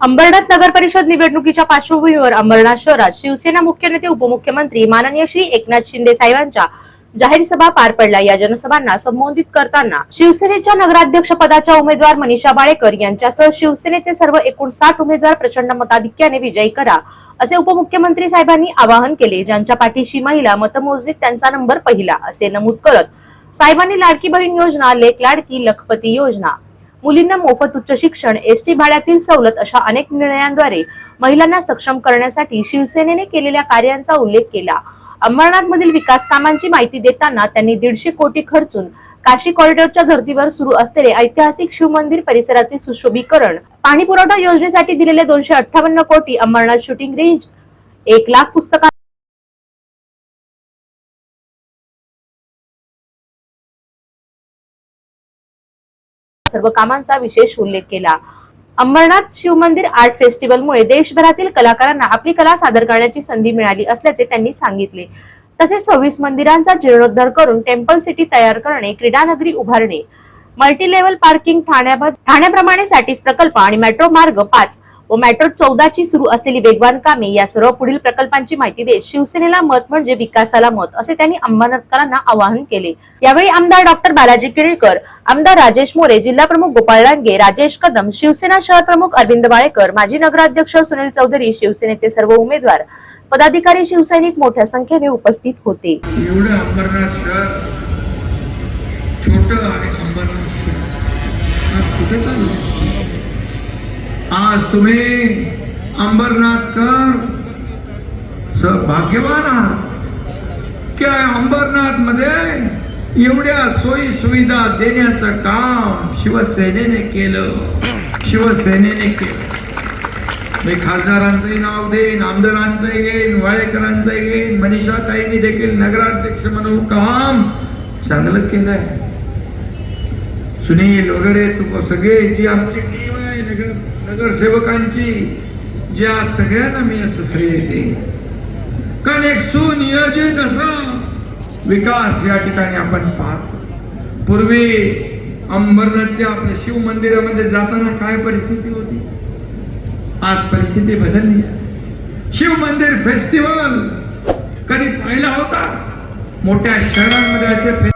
अंबरनाथ नगर परिषद निवडणुकीच्या पार्श्वभूमीवर अंबरनाथ शहरात शिवसेना मुख्य नेते उपमुख्यमंत्री माननीय श्री एकनाथ शिंदे साहेबांच्या जाहीर सभा पार पडल्या. या जनसभांना संबोधित करताना शिवसेनेच्या नगराध्यक्ष पदाच्या उमेदवार मनीषा बाळेकर यांच्यासह शिवसेनेचे सर्व एकूण साठ उमेदवार प्रचंड मताधिक्याने विजयी करा असे उपमुख्यमंत्री साहेबांनी आवाहन केले. ज्यांच्या पाठीशी महिला मतमोजणीत त्यांचा नंबर पहिला असे नमूद करत साहेबांनी लाडकी बहीण योजना लेख लाडकी लखपती योजना मुलींना मोफत उच्च शिक्षण एसटी भाड्यातील सवलत अशा अनेक निर्णयांद्वारे महिलांना सक्षम करण्यासाठी शिवसेनेने केलेल्या कार्यांचा उल्लेख केला. अंबरनाथ मधील विकास कामांची माहिती देताना त्यांनी दीडशे कोटी खर्चून काशी कॉरिडॉरच्या धर्तीवर सुरू असलेले ऐतिहासिक शिवमंदिर परिसराचे सुशोभीकरण पाणी पुरवठा योजनेसाठी दिलेले दोनशे अठ्ठावन्न कोटी अंबरनाथ शूटिंग रेंज एक लाख पुस्तका सर्व कामांचा विशेष उल्लेख केला. अंबरनाथ शिवमंदिर आर्ट फेस्टिवलमुळे देशभरातील कलाकारांना आपली कला सादर करण्याची संधी मिळाली असल्याचे त्यांनी सांगितले. तसेच सव्वीस मंदिरांचा जीर्णोद्धार करून टेम्पल सिटी तयार करणे क्रीडानगरी उभारणे मल्टी लेवल पार्किंग ठाण्याभर ठाण्याप्रमाणे सॅटिस प्रकल्प आणि मेट्रो मार्ग पाच व मेट्रो चौदाची सुरू असलेली वेगवान कामे या सर्व पुढील प्रकल्पांची माहिती देत शिवसेनेला मत म्हणजे विकासाला मत असे त्यांनी अंबरनाथकरांना आवाहन केले. यावेळी आमदार डॉक्टर बालाजी किरळकर आमदार राजेश मोरे जिल्हा प्रमुख गोपाळ रांगे राजेश कदम शिवसेना शहर प्रमुख अरविंद बाळेकर माजी नगराध्यक्ष सुनील चौधरी शिवसेनेचे सर्व उमेदवार पदाधिकारी शिवसैनिक मोठ्या संख्येने उपस्थित होते. एवढं अंबरनाथ शहर छोट अंबरनाथ आज तुम्ही अंबरनाथकर स- भाग्यवान आहात. की अंबरनाथमध्ये एवढ्या सोयी सुविधा देण्याचं काम शिवसेनेने केलं? शिवसेनेने केलं. मी खासदारांचंही नाव देईन आमदारांचंही घेईन वाळेकरांचंही घेईन मनीषाताईंनी देखील नगराध्यक्ष म्हणून काम चांगलं केलंय. सुनील वगैरे तू सगळे जी आमची टीम नगर नगरसेवकांची ज्या सगळ्यांना मी याचं श्रेय येते कारण एक सुनियोजित असा विकास या ठिकाणी आपण पाहतो. पूर्वी अंबरनाथच्या आपल्या शिव मंदिरामध्ये जाताना काय परिस्थिती होती? आज परिस्थिती बदलली आहे. शिव मंदिर फेस्टिवल कधी पाहिला होता? मोठ्या शहरांमध्ये असे